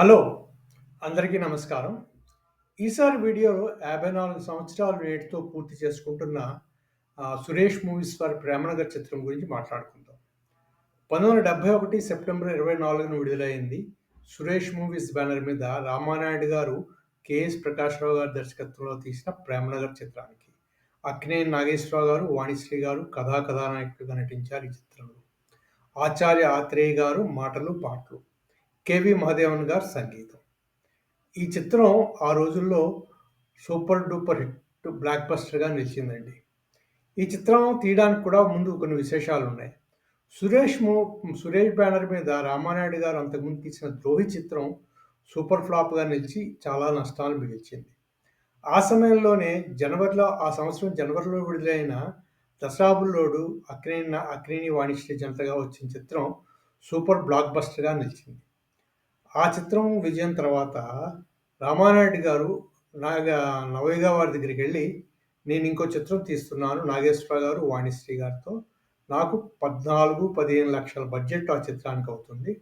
Hello! అందరికీ నమస్కారం. ఈసారి వీడియోలో 54 సంవత్సరాలు నేటితో పూర్తి చేసుకుంటున్న 'సురేష్ మూవీస్ వారి ప్రేమనగర్' చిత్రం గురించి మాట్లాడుకుందాం. 1971 సెప్టెంబర్ 24న విడుదలైంది. సురేష్ మూవీస్ బ్యానర్ మీద రామానాయుడు గారు, కెఎస్ ప్రకాశ్‌రావు గారి దర్శకత్వంలో తీసిన 'ప్రేమనగర్' చిత్రానికి అక్కినేని నాగేశ్వరరావు గారు, వాణిశ్రీ గారు కథా కథానాయకుడిగా నటించారు ఈ చిత్రంలో. ఆచార్య ఆత్రేయ గారు మాటలు, పాటలు. కేవి మహాదేవన్ గారి సంగీతం. ఈ చిత్రం ఆ రోజుల్లో సూపర్ డూపర్ హిట్ బ్లాక్ బస్టర్‌గా నిలిచిందండి. ఈ చిత్రం తీయడానికి కూడా ముందు కొన్ని విశేషాలు ఉన్నాయి సురేష్ మూ సురేష్ బ్యానర్ మీద రామానాయుడు గారు అంతకుముందు తీసిన 'ద్రోహి' చిత్రం సూపర్ ఫ్లాప్‌గా నిలిచి చాలా నష్టాలు మిగిల్చింది. ఆ సమయంలోనే జనవరిలో ఆ సంవత్సరం జనవరిలో విడుదలైన దసరాబుల్లోడు అక్రేణ అక్రేణి న జనతగా వచ్చిన చిత్రం సూపర్ బ్లాక్ బస్టర్‌గా నిలిచింది. ఆ చిత్రం విజయం తర్వాత రామానాయుడు గారు నాగా నవయ్య వారి దగ్గరికెళ్ళి నేను ఇంకో చిత్రం తీస్తున్నాను నాగేశ్వర గారు, వాణిశ్రీ గారితో. నాకు 14, 15 లక్షల బడ్జెట్ ఆ చిత్రానికి అవుతుంది.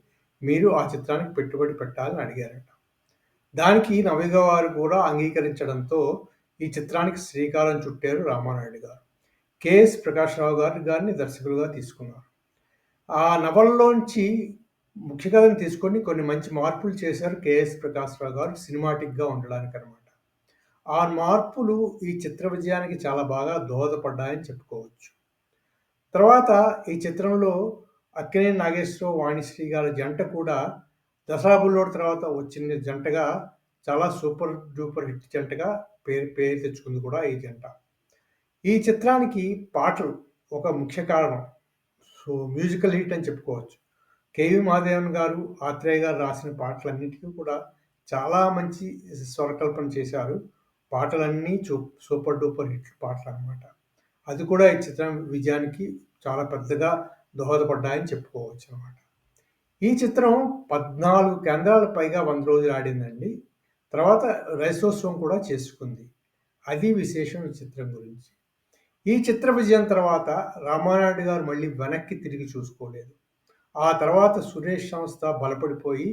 మీరు ఆ చిత్రానికి పెట్టుబడి పెట్టాలని అడిగారట. దానికి నవయ్య వారు కూడా అంగీకరించడంతో ఈ చిత్రానికి శ్రీకారం చుట్టారు రామానాయుడు గారు. కెఎస్ ప్రకాశ్‌రావు గారు గారిని దర్శకులుగా తీసుకున్నారు. ఆ నవలలోంచి ముఖ్య కథను తీసుకొని కొన్ని మంచి మార్పులు చేశారు కెఎస్ ప్రకాశ్‌రావు గారు సినిమాటిక్‌గా ఉండడానికనమాట. ఆ మార్పులు ఈ చిత్ర విజయానికి చాలా బాగా దోహదపడ్డాయని చెప్పుకోవచ్చు. తర్వాత ఈ చిత్రంలో అక్కినే నాగేశ్వరరావు, వాణిశ్రీ గారి జంట కూడా 'దసరా బుల్లోడు' తర్వాత వచ్చిన జంటగా చాలా సూపర్ డూపర్ హిట్ జంటగా పేరు పేరు తెచ్చుకుంది కూడా ఈ జంట. ఈ చిత్రానికి పాటలు ఒక ముఖ్య కారణం. సో, మ్యూజికల్ హిట్ అని చెప్పుకోవచ్చు. కేవీ మాదేవన్ గారు, ఆత్రేయ గారు రాసిన పాటలన్నిటికీ కూడా చాలా మంచి స్వరకల్పన చేశారు. పాటలన్నీ చూ సూపర్ డూపర్ హిట్ పాటలనమాట. అది కూడా ఈ చిత్రం విజయానికి చాలా పెద్దగా దోహదపడ్డాయని చెప్పుకోవచ్చు అనమాట ఈ చిత్రం పద్నాలుగు కేంద్రాల పైగా వంద రోజులు ఆడిందండి. తర్వాత రైసోత్సవం కూడా చేసుకుంది. అది విశేషం ఈ చిత్రం గురించి. ఈ చిత్ర విజయం తర్వాత రామానాయుడు గారు మళ్ళీ వెనక్కి తిరిగి చూసుకోలేదు. ఆ తర్వాత సురేష్ సంస్థ బలపడిపోయి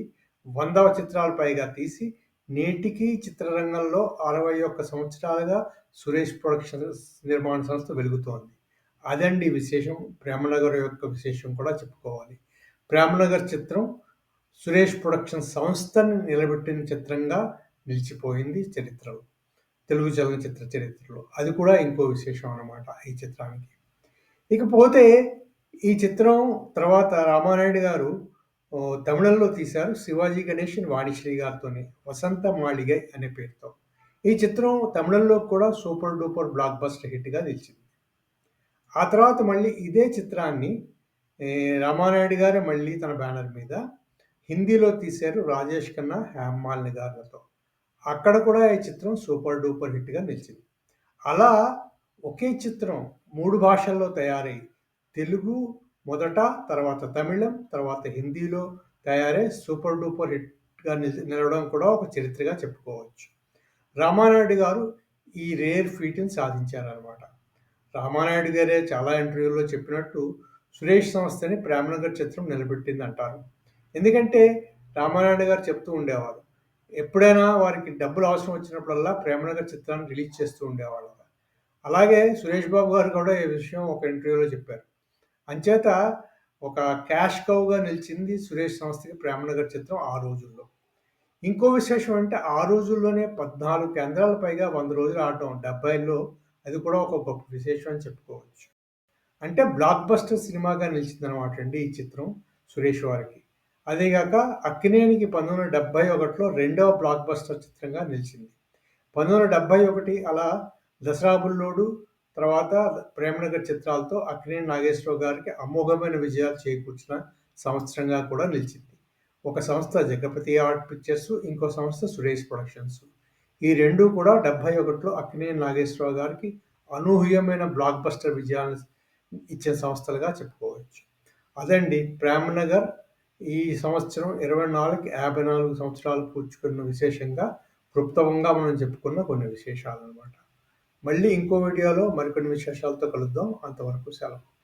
వందవ చిత్రాలు పైగా తీసి నేటికి చిత్రరంగంలో 61 సంవత్సరాలుగా సురేష్ ప్రొడక్షన్స్ నిర్మాణ సంస్థ వెలుగుతోంది. అదండి విశేషం. 'ప్రేమనగర్' యొక్క విశేషం కూడా చెప్పుకోవాలి. 'ప్రేమనగర్' చిత్రం సురేష్ ప్రొడక్షన్ సంస్థని నిలబెట్టిన చిత్రంగా నిలిచిపోయింది చరిత్రలో. తెలుగు చలనచిత్ర చరిత్రలో. అది కూడా ఇంకో విశేషం అన్నమాట ఈ చిత్రానికి. ఇకపోతే ఈ చిత్రం తర్వాత రామానాయుడు గారు తమిళంలో తీశారు. శివాజీ గణేషన్, వాణిశ్రీ గారితోని 'వసంత మాళిగై' అనే పేరుతో. ఈ చిత్రం తమిళంలో కూడా సూపర్ డూపర్ బ్లాక్ బస్టర్ హిట్‌గా నిలిచింది. ఆ తర్వాత మళ్ళీ ఇదే చిత్రాన్ని ఏ రామానాయుడు గారే మళ్ళీ తన బ్యానర్ మీద హిందీలో తీశారు రాజేష్ ఖన్నా, హేమాలిని గారులతో. అక్కడ కూడా ఈ చిత్రం సూపర్ డూపర్ హిట్‌గా నిలిచింది. అలా ఒకే చిత్రం మూడు భాషల్లో తయారై తెలుగు మొదట, తర్వాత తమిళం, తర్వాత హిందీలో తయారై సూపర్ డూపర్ హిట్‌గా నిలవడం కూడా ఒక చరిత్రగా చెప్పుకోవచ్చు. రామానాయుడు గారు ఈ రేర్ ఫీట్‌ని సాధించారనమాట. రామానాయుడు గారే చాలా ఇంటర్వ్యూలో చెప్పినట్టు సురేష్ సంస్థని 'ప్రేమనగర్' చిత్రం నిలబెట్టింది అంటారు ఎందుకంటే రామానాయుడు గారు చెప్తూ ఉండేవారు. ఎప్పుడైనా వారికి డబ్బులు అవసరం వచ్చినప్పుడల్లా 'ప్రేమనగర్' చిత్రాన్ని రిలీజ్ చేస్తూ ఉండేవాళ్ళు అలాగే సురేష్ బాబు గారు కూడా ఈ విషయం ఒక ఇంటర్వ్యూలో చెప్పారు. అంచేత ఒక క్యాష్ కౌగా నిలిచింది సురేష్ సంస్థకి 'ప్రేమనగర్' చిత్రం ఆ రోజుల్లో. ఇంకో విశేషం అంటే ఆ రోజుల్లోనే 14 కేంద్రాల పైగా వంద రోజులు ఆడటం 70లో అది కూడా ఒక గొప్ప విశేషం అని చెప్పుకోవచ్చు. అంటే బ్లాక్ బస్టర్ సినిమాగా నిలిచిందనమాటండి ఈ చిత్రం సురేష్ వారికి. అదే వందల అక్కినేనికి 1971లో రెండవ బ్లాక్ బస్టర్ చిత్రంగా నిలిచింది. 1971 అలా 'దసరా బుల్లోడు' తర్వాత 'ప్రేమనగర్' చిత్రాలతో అక్కినేని నాగేశ్వరరావు గారికి అమోఘమైన విజయాలు చేకూర్చిన సంవత్సరంగా కూడా నిలిచింది. ఒక సంస్థ జగపతి ఆర్ట్ పిక్చర్స్, ఇంకో సంస్థ సురేష్ ప్రొడక్షన్స్. ఈ రెండూ కూడా 71లో అక్కినేని నాగేశ్వరరావు గారికి అనూహ్యమైన బ్లాక్ బస్టర్ విజయాలను ఇచ్చిన సంస్థలుగా చెప్పుకోవచ్చు. అదండి 'ప్రేమనగర్' ఈ సంవత్సరం 24కి 54 సంవత్సరాలు పూర్చుకున్న విశేషంగా క్లుప్తంగా మనం చెప్పుకున్న కొన్ని విశేషాలు అనమాట మళ్ళీ ఇంకో వీడియోలో మరికొన్ని విశేషాలతో కలుద్దాం. అంతవరకు సెలవు.